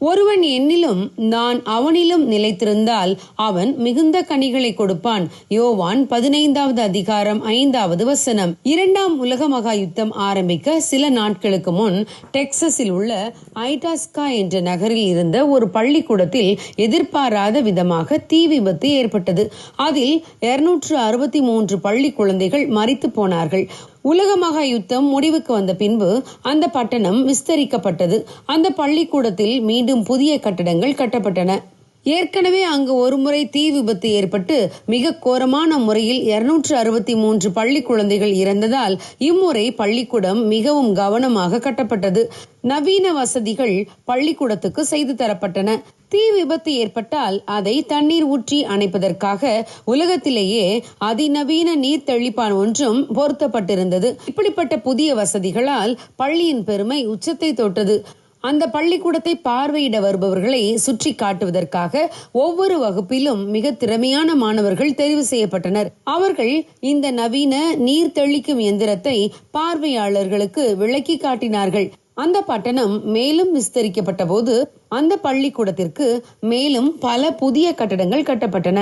ஒருவன் என்னிலும் நான் அவனிலும் நிலைத்திருந்தால் அவன் மிகுந்த கனிகளை கொடுப்பான். யோவான் பதினைந்தாவது அதிகாரம் ஐந்தாவது வசனம். இரண்டாம் உலக மகா யுத்தம் ஆரம்பிக்க சில நாட்களுக்கு முன் டெக்சஸில் உள்ள ஐடாஸ்கா என்ற நகரில் இருந்த ஒரு பள்ளிக்கூடத்தில் எதிர்பாராத விதமாக தீ விபத்து ஏற்பட்டது. அதில் இருநூற்று அறுபத்தி மூன்று பள்ளி குழந்தைகள் மறித்து போனார்கள். உலக மகா யுத்தம் முடிவுக்கு வந்த பின்பு அந்த பட்டணம் விஸ்தரிக்கப்பட்டது. அந்த பள்ளிக்கூடத்தில் மீண்டும் புதிய கட்டடங்கள் கட்டப்பட்டன. ஏற்கனவே அங்கு ஒருமுறை தீ விபத்து ஏற்பட்டு மிக கோரமான முறையில் இருநூற்று அறுபத்தி மூன்று பள்ளி குழந்தைகள் இறந்ததால் இம்முறை பள்ளிக்கூடம் மிகவும் கவனமாக கட்டப்பட்டது. நவீன வசதிகள் பள்ளிக்கூடத்துக்கு செய்து தரப்பட்டன. தீ விபத்து ஏற்பட்டால் அதை தண்ணீர் ஊற்றி அணைப்பதற்காக உலகத்திலேயே அதிநவீன நீர் தெளிப்பான் ஒன்றும் பொருத்தப்பட்டிருந்தது. இப்படிப்பட்ட புதிய வசதிகளால் பள்ளியின் பெருமை உச்சத்தை தொட்டது. அந்த பள்ளிக்கூடத்தை பார்வையிட வருபவர்களை சுற்றி காட்டுவதற்காக ஒவ்வொரு வகுப்பிலும் மிக திறமையான மாணவர்கள் தெரிவு செய்யப்பட்டனர். அவர்கள் இந்த நவீன நீர் தெளிக்கும் எந்திரத்தை பார்வையாளர்களுக்கு விளக்கி காட்டினார்கள். அந்த பட்டணம் மேலும் விஸ்தரிக்கப்பட்ட போது அந்த பள்ளிக்கூடத்திற்கு மேலும் பல புதிய கட்டடங்கள் கட்டப்பட்டன.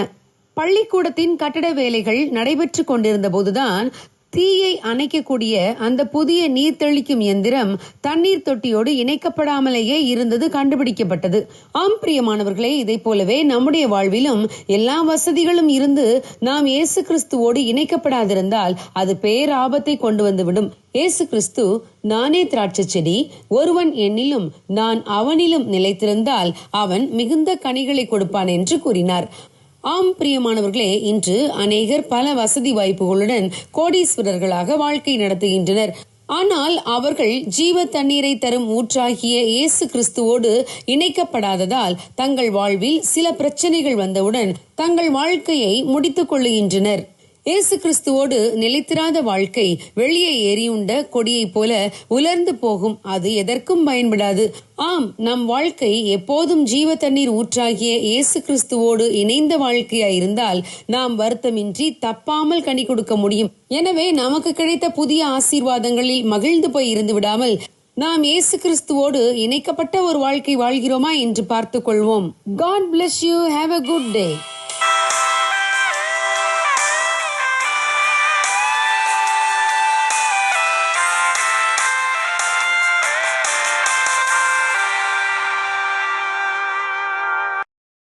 பள்ளிக்கூடத்தின் கட்டட வேலைகள் நடைபெற்று கொண்டிருந்த போதுதான் தீயை அணைக்கக்கூடிய அந்த புதிய நீர் தெளிக்கும் எந்திரம் தண்ணீர் தொட்டியோடு இணைக்கப்படாமலேயே இருந்தது கண்டுபிடிக்கப்பட்டது. ஆம் பிரியமானவர்களே இதை போலவே நம்முடைய வாழ்விலும் எல்லா வசதிகளும் இருந்து நாம் இயேசு கிறிஸ்துவோடு இணைக்கப்படாதிருந்தால் அது பேராபத்தை கொண்டு வந்துவிடும். இயேசு கிறிஸ்து நானே திராட்சை செடி ஒருவன் என்னிலும் நான் அவனிலும் நிலைத்திருந்தால் அவன் மிகுந்த கனிகளை கொடுப்பான் என்று கூறினார். ஆம் பிரியமானவர்களே இன்று அநேகர் பல வசதி வாய்ப்புகளுடன் கோடீஸ்வரர்களாக வாழ்க்கை நடத்துகின்றனர். ஆனால் அவர்கள் ஜீவ தண்ணீரை தரும் ஊற்றாகிய இயேசு கிறிஸ்துவோடு இணைக்கப்படாததால் தங்கள் வாழ்வில் சில பிரச்சனைகள் வந்தவுடன் தங்கள் வாழ்க்கையை முடித்துக் கொள்ளுகின்றனர். இயேசு கிறிஸ்துவோடு நிலைத்திராத வாழ்க்கை வெளியே எரியுண்ட கொடியைப் போல உலர்ந்து போகும் அது எதற்கும் பயன்படாது. ஆம் நம் வாழ்க்கை எப்போதும் ஜீவ தண்ணீர் ஊற்றாகிய இயேசு கிறிஸ்துவோடு இணைந்த வாழ்க்கையா இருந்தால் நாம் வருத்தமின்றி தப்பாமல் கனி கொடுக்க முடியும். எனவே நமக்கு கிடைத்த புதிய ஆசீர்வாதங்களில் மகிழ்ந்து போய் இருந்து விடாமல் நாம் இயேசு கிறிஸ்துவோடு இணைக்கப்பட்ட ஒரு வாழ்க்கை வாழ்கிறோமா என்று பார்த்துக் கொள்வோம். God bless you have a good day